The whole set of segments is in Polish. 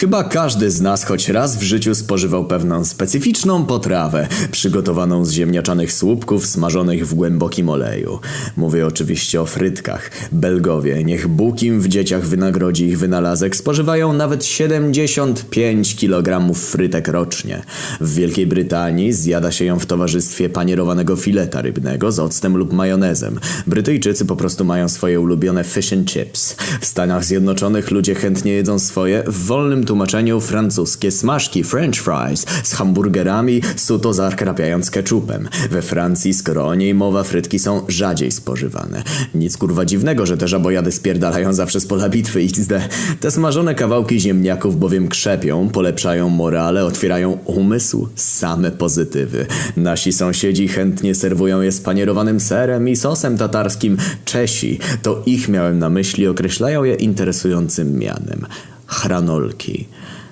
Chyba każdy z nas choć raz w życiu spożywał pewną specyficzną potrawę, przygotowaną z ziemniaczanych słupków smażonych w głębokim oleju. Mówię oczywiście o frytkach. Belgowie, niech Bóg im w dzieciach wynagrodzi ich wynalazek, spożywają nawet 75 kg frytek rocznie. W Wielkiej Brytanii zjada się ją w towarzystwie panierowanego fileta rybnego z octem lub majonezem. Brytyjczycy po prostu mają swoje ulubione fish and chips. W Stanach Zjednoczonych ludzie chętnie jedzą swoje w wolnym tłumaczeniu francuskie smażki french fries z hamburgerami suto zakrapiając ketchupem. We Francji, skoro o niej mowa, frytki są rzadziej spożywane. Nic kurwa dziwnego, że te żabojady spierdalają zawsze z pola bitwy XD. Te smażone kawałki ziemniaków bowiem krzepią, polepszają morale, otwierają umysł, same pozytywy. Nasi sąsiedzi chętnie serwują je z panierowanym serem i sosem tatarskim. Czesi, to ich miałem na myśli, określają je interesującym mianem. Chranolki.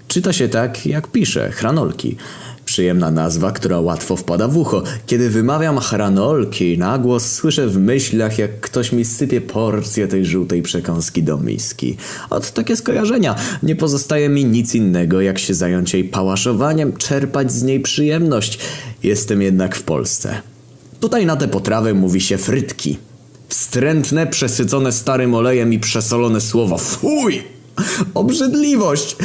Czyta się tak, jak pisze, chranolki. Przyjemna nazwa, która łatwo wpada w ucho. Kiedy wymawiam chranolki, na głos słyszę w myślach, jak ktoś mi sypie porcję tej żółtej przekąski do miski. Od takie skojarzenia. Nie pozostaje mi nic innego, jak się zająć jej pałaszowaniem, czerpać z niej przyjemność. Jestem jednak w Polsce. Tutaj na te potrawy mówi się frytki. Wstrętne, przesycone starym olejem i przesolone słowo. Fuj! Obrzydliwość!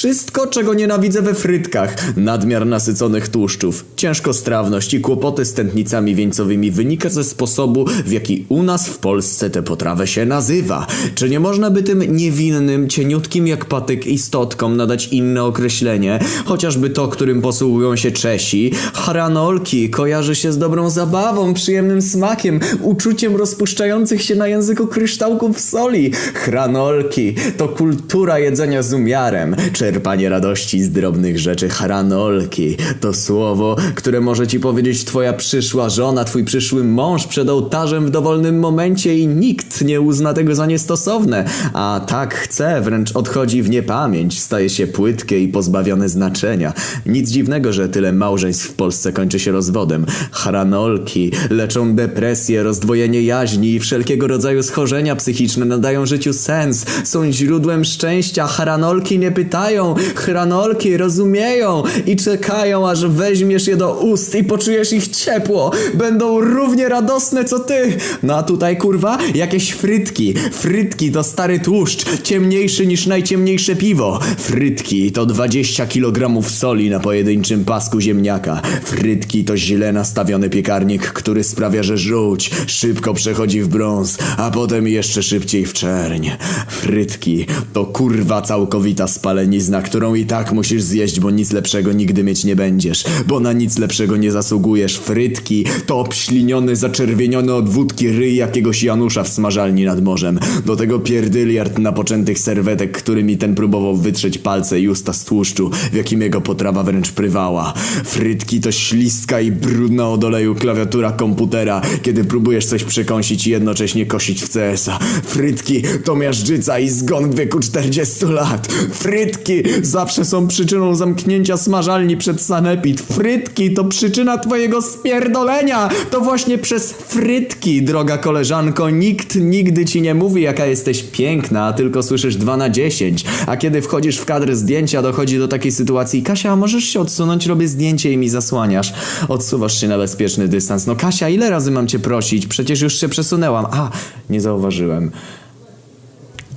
Wszystko, czego nienawidzę we frytkach. Nadmiar nasyconych tłuszczów, ciężkostrawność i kłopoty z tętnicami wieńcowymi wynika ze sposobu, w jaki u nas w Polsce tę potrawę się nazywa. Czy nie można by tym niewinnym, cieniutkim jak patyk istotkom nadać inne określenie? Chociażby to, którym posługują się Czesi. Hranolki kojarzy się z dobrą zabawą, przyjemnym smakiem, uczuciem rozpuszczających się na języku kryształków soli. Hranolki to kultura jedzenia z umiarem, czerpanie radości z drobnych rzeczy hranolki. To słowo, które może ci powiedzieć twoja przyszła żona, twój przyszły mąż przed ołtarzem w dowolnym momencie i nikt nie uzna tego za niestosowne. A tak chce, wręcz odchodzi w niepamięć, staje się płytkie i pozbawione znaczenia. Nic dziwnego, że tyle małżeństw w Polsce kończy się rozwodem. Hranolki leczą depresję, rozdwojenie jaźni i wszelkiego rodzaju schorzenia psychiczne nadają życiu sens, są źródłem szczęścia. Hranolki nie pytają, hranolki rozumieją i czekają, aż weźmiesz je do ust i poczujesz ich ciepło. Będą równie radosne co ty. No a tutaj kurwa jakieś frytki. Frytki to stary tłuszcz, ciemniejszy niż najciemniejsze piwo. Frytki to 20 kg soli na pojedynczym pasku ziemniaka. Frytki to źle nastawiony piekarnik, który sprawia, że żółć szybko przechodzi w brąz, a potem jeszcze szybciej w czerń. Frytki to kurwa całkowita spalenizna, którą i tak musisz zjeść, bo nic lepszego nigdy mieć nie będziesz, bo na nic lepszego nie zasługujesz. Frytki to obśliniony, zaczerwieniony od wódki ryj jakiegoś Janusza w smażalni nad morzem. Do tego pierdyliard napoczętych serwetek, którymi ten próbował wytrzeć palce i usta z tłuszczu, w jakim jego potrawa wręcz prywała. Frytki to śliska i brudna od oleju klawiatura komputera, kiedy próbujesz coś przekąsić i jednocześnie kosić w CS-a. Frytki to miażdżyca i zgon w wieku 40 lat. Frytki zawsze są przyczyną zamknięcia smażalni przed sanepid. Frytki to przyczyna twojego spierdolenia. To właśnie przez frytki, droga koleżanko, nikt nigdy ci nie mówi jaka jesteś piękna, a tylko słyszysz 2 na 10. A kiedy wchodzisz w kadr zdjęcia, dochodzi do takiej sytuacji. Kasia, możesz się odsunąć? Robię zdjęcie i mi zasłaniasz. Odsuwasz się na bezpieczny dystans. No Kasia, ile razy mam cię prosić? Przecież już się przesunęłam. A, nie zauważyłem.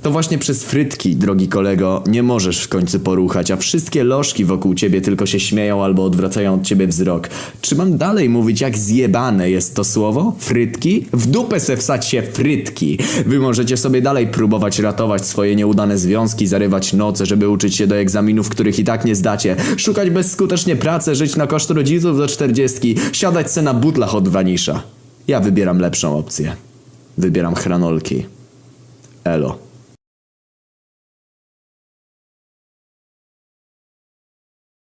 To właśnie przez frytki, drogi kolego, nie możesz w końcu poruchać, a wszystkie lożki wokół ciebie tylko się śmieją albo odwracają od ciebie wzrok. Czy mam dalej mówić, jak zjebane jest to słowo? Frytki? W dupę se wsać się frytki. Wy możecie sobie dalej próbować ratować swoje nieudane związki, zarywać noce, żeby uczyć się do egzaminów, których i tak nie zdacie, szukać bezskutecznie pracy, żyć na koszt rodziców do czterdziestki, siadać se na butlach od wanisza. Ja wybieram lepszą opcję. Wybieram chranolki. Elo.